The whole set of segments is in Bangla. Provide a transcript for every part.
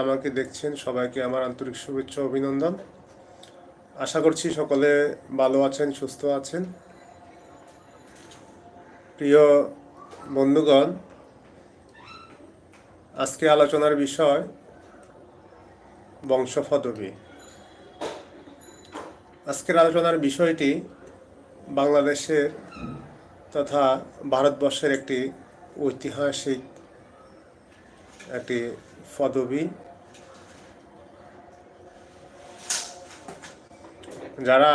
আমাকে দেখছেন, সবাইকে আমার আন্তরিক শুভেচ্ছা অভিনন্দন। আশা করছি সকলে ভালো আছেন, সুস্থ আছেন। প্রিয় বন্ধুগণ, আজকে আলোচনার বিষয় বংশপদবী। আজকের আলোচনার বিষয়টি বাংলাদেশের তথা ভারতবর্ষের একটি ঐতিহাসিক একটি পদবী। যারা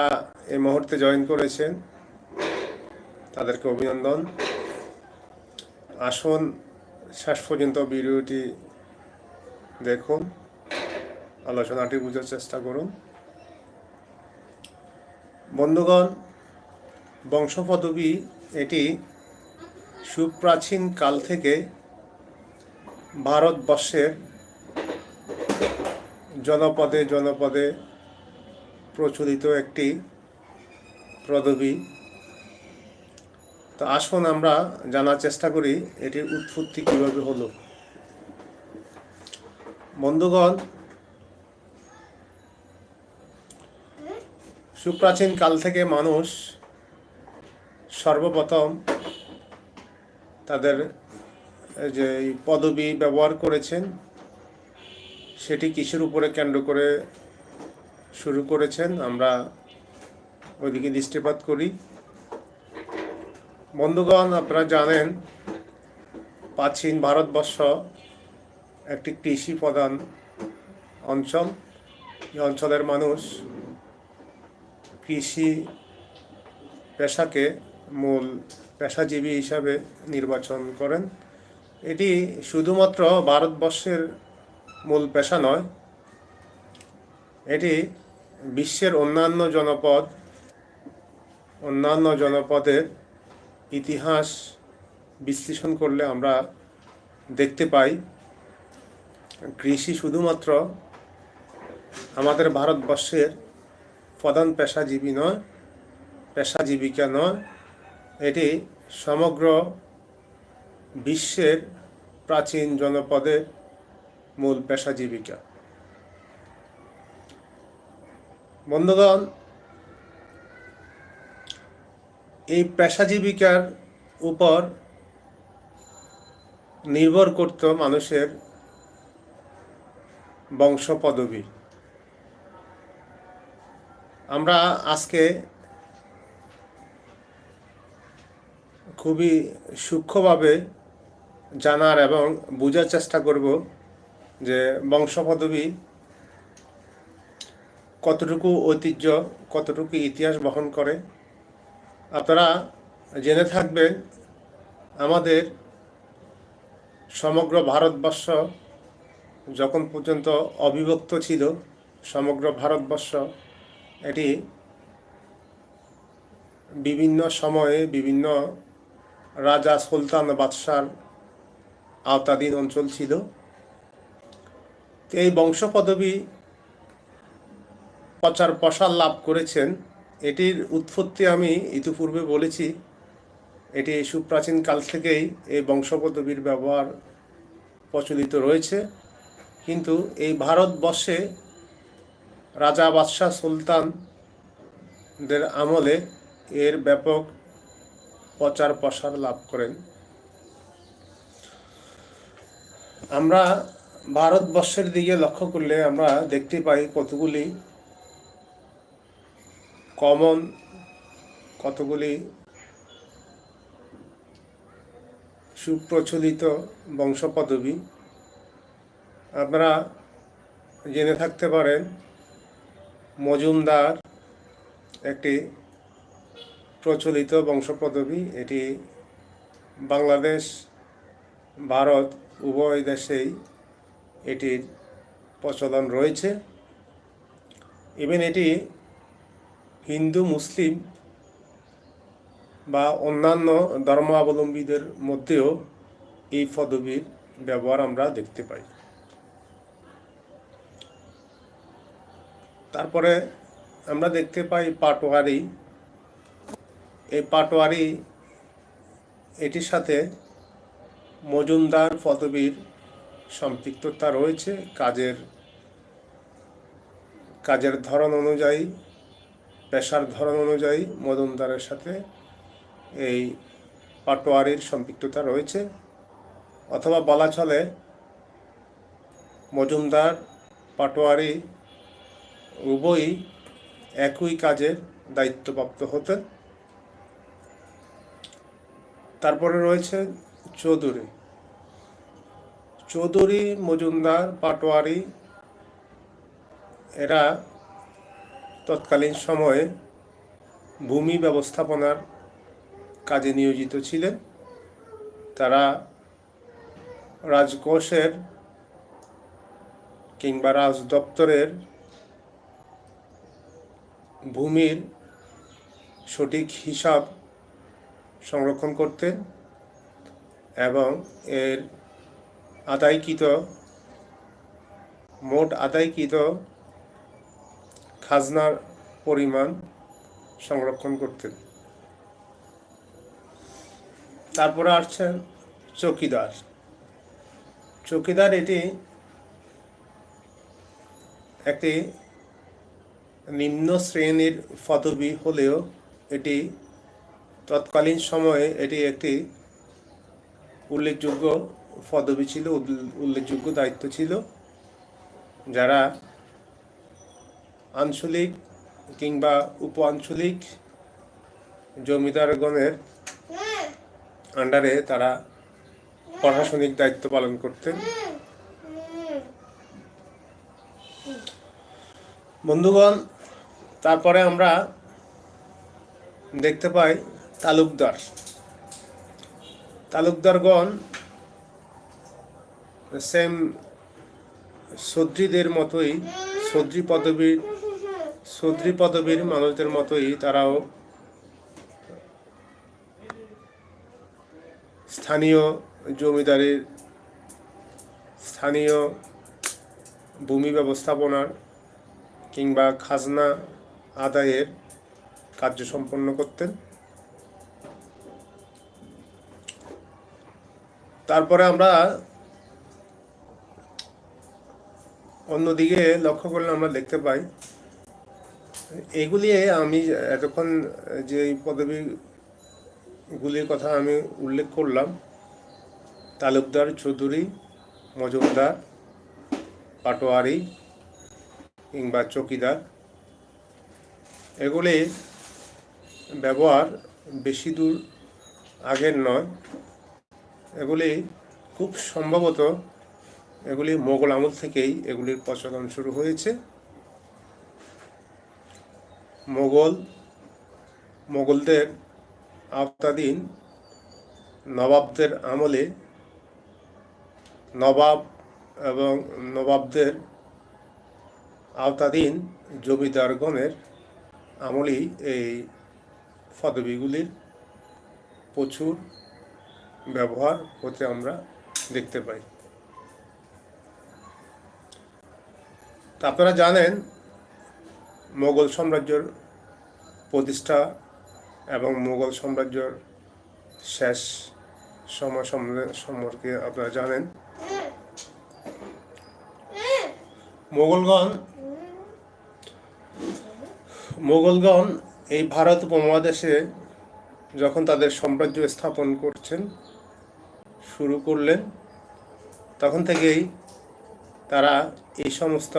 এই মুহূর্তে জয়েন করেছেন, তাদেরকে অভিনন্দন। আসুন, শেষ পর্যন্ত ভিডিওটি দেখুন, আলোচনাটি বোঝার চেষ্টা করুন। বন্ধুগণ বংশপদবী এটি সুপ্রাচীন কাল থেকে ভারতবর্ষের জনপদে জনপদে প্রচলিত একটি পদবী। তো আসুন আমরা জানার চেষ্টা করি এটির উৎপত্তি কীভাবে হলো। বন্ধুগণ, সুপ্রাচীন কাল থেকে মানুষ সর্বপ্রথম তাদের যে পদবি ব্যবহার করেছেন, সেটি কিসের উপরে কেন্দ্র করে শুরু করেছেন? আমরা ওইদিকে দৃষ্টিপাত করি। বন্ধুগণ, আপনারা জানেন, প্রাচীন ভারতবর্ষ একটি কৃষি প্রধান অঞ্চল। এই অঞ্চলের মানুষ কৃষি পেশাকে মূল পেশাজীবী হিসাবে নির্বাচন করেন। এটি শুধুমাত্র ভারতবর্ষের মূল পেশা নয়, এটি বিশ্বের অন্যান্য জনপদ, অন্যান্য জনপদের ইতিহাস বিশ্লেষণ করলে আমরা দেখতে পাই। কৃষি শুধুমাত্র আমাদের ভারতবর্ষের প্রধান পেশাজীবী নয়, পেশাজীবিকা নয়, এটি সমগ্র বিশ্বের প্রাচীন জনপদের মূল পেশা জীবিকা বন্ধুগণ, এই পেশা জীবিকার উপর নির্ভর করত মানুষের বংশ পদবী আমরা আজকে খুবই সূক্ষ্মভাবে জানার এবং বোঝার চেষ্টা করব যে বংশপদবী কতটুকু ঐতিহ্য, কতটুকু ইতিহাস বহন করে। আপনারা জেনে থাকবেন আমাদের সমগ্র ভারতবর্ষ যখন পর্যন্ত অবিভক্ত ছিল, সমগ্র ভারতবর্ষ এটি বিভিন্ন সময়ে বিভিন্ন রাজা সুলতান বাদশার আওতাধীন অঞ্চল ছিল। এই বংশ পদবী প্রচার প্রসার লাভ করেছেন। এটির উৎপত্তি আমি ইতিপূর্বে বলেছি। এটি সুপ্রাচীন কাল থেকেই এই বংশ পদবীর ব্যবহার প্রচলিত রয়েছে। কিন্তু এই ভারতবর্ষে রাজা বাদশাহ সুলতানদের আমলে এর ব্যাপক প্রচার প্রসার লাভ করেন। আমরা ভারতবর্ষের দিকে লক্ষ্য করলে আমরা দেখতে পাই কতগুলি কমন কতগুলি সুপ্রচলিত বংশপদবী। আপনারা জেনে থাকতে পারেন, মজুমদার একটি প্রচলিত বংশপদবী। এটি বাংলাদেশ, ভারত উভয় দেশেই এটির প্রচলন রয়েছে। ইভেন এটি হিন্দু, মুসলিম বা অন্যান্য ধর্মাবলম্বীদের মধ্যেও এই পদবীর ব্যবহার আমরা দেখতে পাই। তারপরে আমরা দেখতে পাই পাটোয়ারি। এই পাটোয়ারি এটির সাথে মজুমদার পদবীর সম্পৃক্ততা রয়েছে। কাজের কাজের ধরন অনুযায়ী, পেশার ধরন অনুযায়ী মজুমদারের সাথে এই পাটোয়ারির সম্পৃক্ততা রয়েছে। অথবা বলা চলে, মজুমদার, পাটোয়ারি উভয়ই একই কাজের দায়িত্বপ্রাপ্ত হতেন। তারপরে রয়েছে চৌধুরী। চৌধুরী, মজুমদার, পাটোয়ারি, এরা তৎকালীন সময়ে ভূমি ব্যবস্থাপনার কাজে নিয়োজিত ছিলেন। তারা রাজকোষের কিংবা রাজ দপ্তরের ভূমির সঠিক হিসাব সংরক্ষণ করতেন। এবং এর আদায়কৃত, মোট আদায়কৃত খাজনার পরিমাণ সংরক্ষণ করতেন তারপরে আসছেন চৌকিদার। চৌকিদার এটি একটি নিম্ন শ্রেণির পদবি হলেও এটি তৎকালীন সময়ে এটি একটি উল্লেখযোগ্য পদবি ছিল উল্ল- উল্লেখযোগ্য দায়িত্ব ছিল। যারা আঞ্চলিক কিংবা উপ আঞ্চলিক জমিদারগণের আন্ডারে তারা প্রশাসনিক দায়িত্ব পালন করতেন। বন্ধুগণ, তারপরে আমরা দেখতে পাই তালুকদার। তালুকদারগণ সেম সদ্রিদের মতোই সদ্রি পদবীর সদ্রি পদবীর মানুষদের মতোই তারাও স্থানীয় জমিদারির, স্থানীয় ভূমি ব্যবস্থাপনার কিংবা খাজনা আদায়ের কার্য সম্পন্ন করতেন। তারপরে আমরা অন্যদিকে লক্ষ্য করলে আমরা দেখতে পাই। এগুলি আমি এতক্ষণ যে পদবীগুলির কথা আমি উল্লেখ করলাম, তালুকদার চৌধুরী, মজুমদার, পাটোয়ারি কিংবা চকিদার, এগুলি ব্যবহার বেশি দূর আগের নয়। এগুলি খুব সম্ভবত এগুলি মোগল আমল থেকেই এগুলির প্রচলন শুরু হয়েছে। মোগল, মোগলদের আওতাধীন নবাবদের আমলে নবাব এবং নবাবদের আওতাধীন জমিদারগণের আমলেই এই পদবিগুলির প্রচুর ব্যবহার হতে আমরা দেখতে পাই। তা আপনারা জানেন, মোগল সাম্রাজ্যের প্রতিষ্ঠা এবং মোগল সাম্রাজ্যের শেষ সময় সম্পর্কে আপনারা জানেন। মোগলগণ মোগলগণ এই ভারত উপমহাদেশে যখন তাদের সাম্রাজ্য স্থাপন করছেন শুরু করলেন, তখন থেকেই তারা এই সমস্ত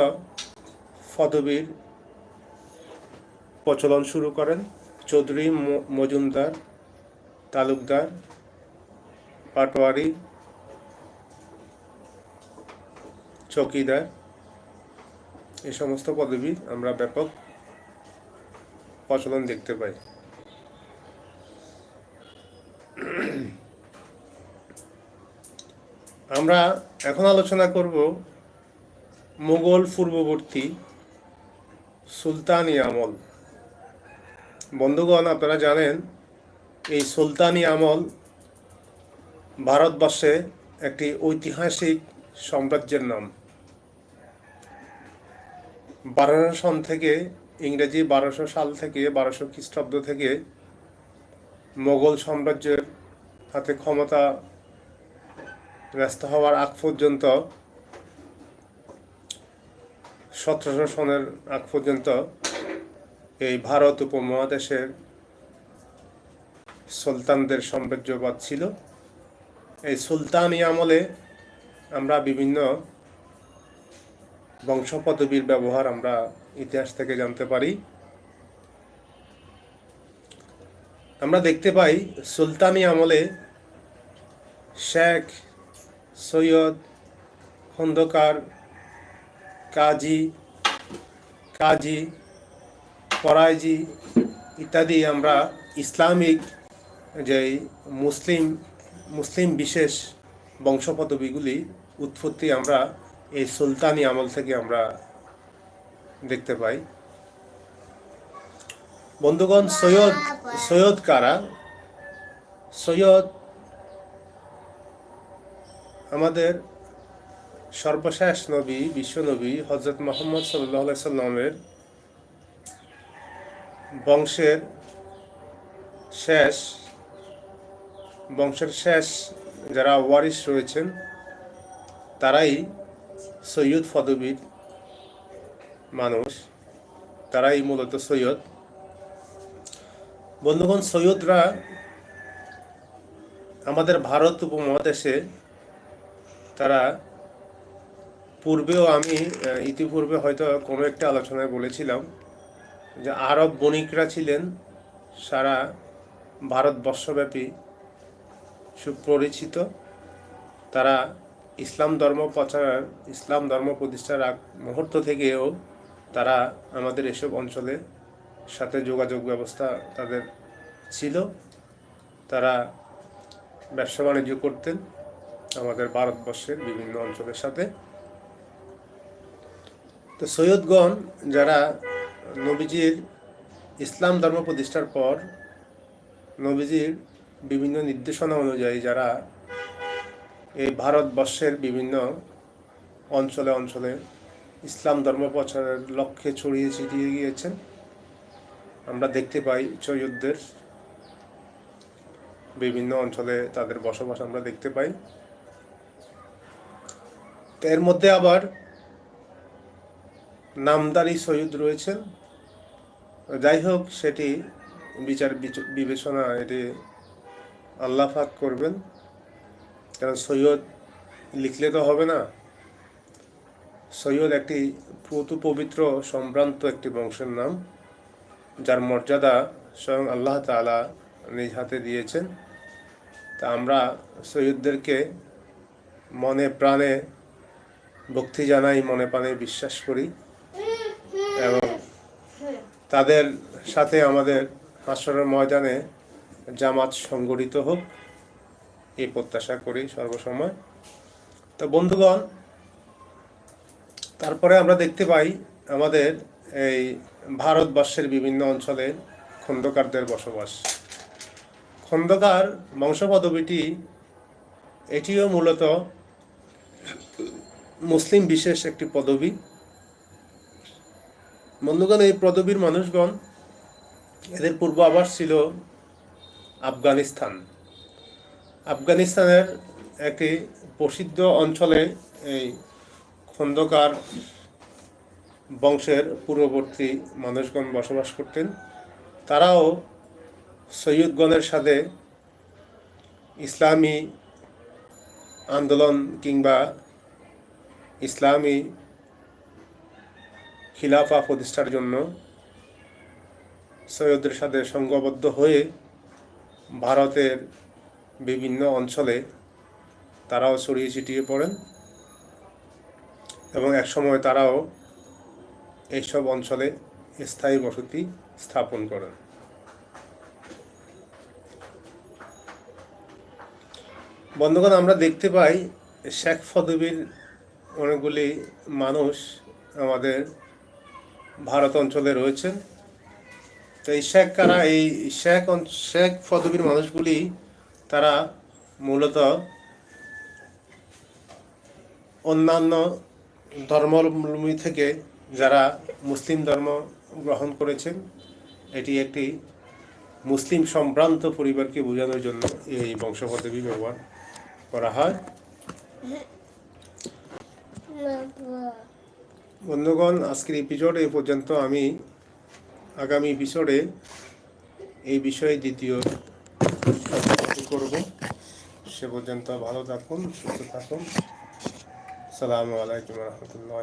পদবীর প্রচলন শুরু করেন। চৌধুরী মজুমদার, তালুকদার, পাটোয়ারি, চৌকিদার, এই সমস্ত পদবী আমরা ব্যাপক প্রচলন দেখতে পাই। আমরা এখন আলোচনা করব মুঘল পূর্ববর্তী সুলতানি আমল। বন্ধুগণ, আপনারা জানেন, এই সুলতানি আমল ভারতবর্ষে একটি ঐতিহাসিক সাম্রাজ্যের নাম। বারোশো সন থেকে ইংরেজি বারোশো সাল থেকে বারোশো খ্রিস্টাব্দ থেকে মোগল সাম্রাজ্যের হাতে ক্ষমতা ব্যস্ত হওয়ার আগ পর্যন্ত, সতেরোশো সনের আগ পর্যন্ত এই ভারত উপমহাদেশের সুলতানদের সাম্রাজ্যবাদ ছিল। এই সুলতানি আমলে আমরা বিভিন্ন বংশ পদবীর ব্যবহার আমরা ইতিহাস থেকে জানতে পারি। আমরা দেখতে পাই সুলতানি আমলে শেখ সৈয়দ, খন্দকার, কাজী কাজী, ফরাইজি ইত্যাদি আমরা ইসলামিক যে মুসলিম মুসলিম বিশেষ বংশপদবীগুলি উৎপত্তি আমরা এই সুলতানি আমল থেকে আমরা দেখতে পাই। বন্ধুগণ, সৈয়দ সৈয়দ কারা? সৈয়দ আমাদের সর্বশেষ নবী বিশ্বনবী হজরত মোহাম্মদ সাল্লাহ সাল্লামের বংশের শেষ বংশের শেষ যারা ওয়ারিস রয়েছেন, তারাই সৈয়দ পদবীর মানুষ, তারাই মূলত সৈয়দ। বন্ধুগণ, সৈয়দরা আমাদের ভারত উপমহাদেশে তারা পূর্বেও আমি ইতিপূর্বে হয়তো কোনো একটা আলোচনায় বলেছিলাম যে আরব বণিকরা ছিলেন সারা ভারতবর্ষব্যাপী সুপরিচিত। তারা ইসলাম ধর্ম প্রচার, ইসলাম ধর্ম প্রতিষ্ঠার আগ মুহূর্ত থেকেও তারা আমাদের এসব অঞ্চলের সাথে যোগাযোগ ব্যবস্থা তাদের ছিল। তারা ব্যবসা বাণিজ্য করতেন। আমাদের ভারতবর্ষের বিভিন্ন অঞ্চলের সাথে। তো সৈয়দগণ, যারা নবীজির ইসলাম ধর্ম প্রতিষ্ঠার পর নবীজির বিভিন্ন নির্দেশনা অনুযায়ী যারা এই ভারতবর্ষের বিভিন্ন অঞ্চলে অঞ্চলে ইসলাম ধর্ম প্রচারের লক্ষ্যে ছড়িয়ে ছিটিয়ে গিয়েছেন, আমরা দেখতে পাই সৈয়দদের বিভিন্ন অঞ্চলে তাদের বসবাস আমরা দেখতে পাই। এর মধ্যে আবার নামদারি সৈয়দ রয়েছেন। যাই হোক, সেটি বিচার বিচ- বিবেচনা, এটি আল্লাহ পাক করবেন। কারণ সৈয়দ লিখলে তো হবে না। সৈয়দ একটি প্রতু পবিত্র সম্ভ্রান্ত একটি বংশের নাম, যার মর্যাদা স্বয়ং আল্লাহ তাআলা নিজ হাতে দিয়েছেন। তা আমরা সৈয়দদেরকে মনে প্রাণে ভক্তি জানাই, মনে প্রাণে বিশ্বাস করি। এবং তাদের সাথে আমাদের হাসরের ময়দানে জামাত সংগঠিত হোক, এই প্রত্যাশা করি সর্বসময়। তো বন্ধুগণ, তারপরে আমরা দেখতে পাই আমাদের এই ভারতবর্ষের বিভিন্ন অঞ্চলে খন্দকারদের বসবাস। খন্দকার বংশপদবীটি, এটিও মূলত মুসলিম বিশেষ একটি পদবী। বন্ধুগণ, এই পদবীর মানুষগণ, এদের পূর্ব আবাস ছিল আফগানিস্তান। আফগানিস্তানের একটি প্রসিদ্ধ অঞ্চলে এই খন্দকার বংশের পূর্ববর্তী মানুষগণ বসবাস করতেন। তারাও সৈয়দগণের সাথে ইসলামী আন্দোলন কিংবা ইসলামী খিলাফা প্রতিষ্ঠার জন্য সৈয়দের সাথে সংঘবদ্ধ হয়ে ভারতের বিভিন্ন অঞ্চলে তারাও ছড়িয়ে ছিটিয়ে পড়েন এবং একসময় তারাও এইসব অঞ্চলে স্থায়ী বসতি স্থাপন করেন। বন্ধুগণ, আমরা দেখতে পাই শেখ ফদবির অনেকগুলি মানুষ আমাদের ভারত অঞ্চলে রয়েছেন। তো এই শেখ কারা, এই শেখ শেখ পদবীর মানুষগুলি তারা মূলত অন্যান্য ধর্মাবলম্বী থেকে যারা মুসলিম ধর্ম গ্রহণ করেছেন, এটি একটি মুসলিম সম্ভ্রান্ত পরিবারকে বোঝানোর জন্য এই বংশপদবী ব্যবহার করা হয়। বন্ধুগণ, আজকের এপিসোড এ পর্যন্ত আমি আগামী এপিসোডে এই বিষয়ে দ্বিতীয় করব। সে পর্যন্ত ভালো থাকুন, সুস্থ থাকুন। সালামু আলাইকুম রহমতুল্লাহ